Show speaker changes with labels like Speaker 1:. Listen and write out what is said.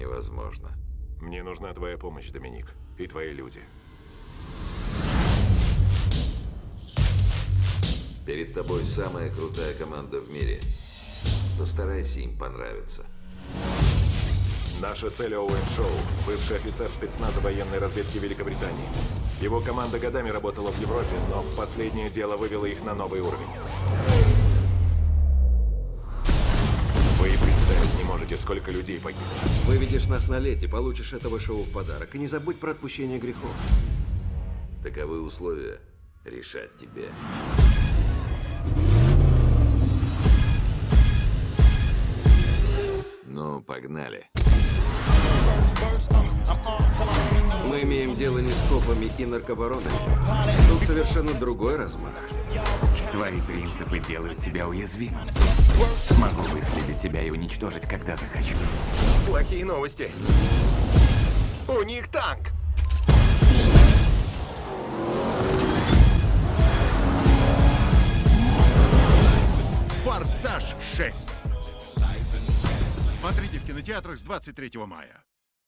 Speaker 1: невозможно.
Speaker 2: Мне нужна твоя помощь, Доминик, и твои люди.
Speaker 1: Перед тобой самая крутая команда в мире. Постарайся им понравиться.
Speaker 2: Наша цель Оуэн Шоу, бывший офицер спецназа военной разведки Великобритании. Его команда годами работала в Европе, но последнее дело вывело их на новый уровень. Представить не можете, сколько людей погибло.
Speaker 3: Выведешь нас на лете, получишь этого шоу в подарок. И не забудь про отпущение грехов.
Speaker 1: Таковы условия. Решать тебе. Ну, погнали.
Speaker 3: Мы имеем дело не с копами и наркобаронами. Тут совершенно другой размах.
Speaker 4: Твои принципы делают тебя уязвимым. Смогу выследить тебя и уничтожить, когда захочу.
Speaker 5: Плохие новости. У них танк.
Speaker 6: «Форсаж 6». Смотрите в кинотеатрах с 23 мая.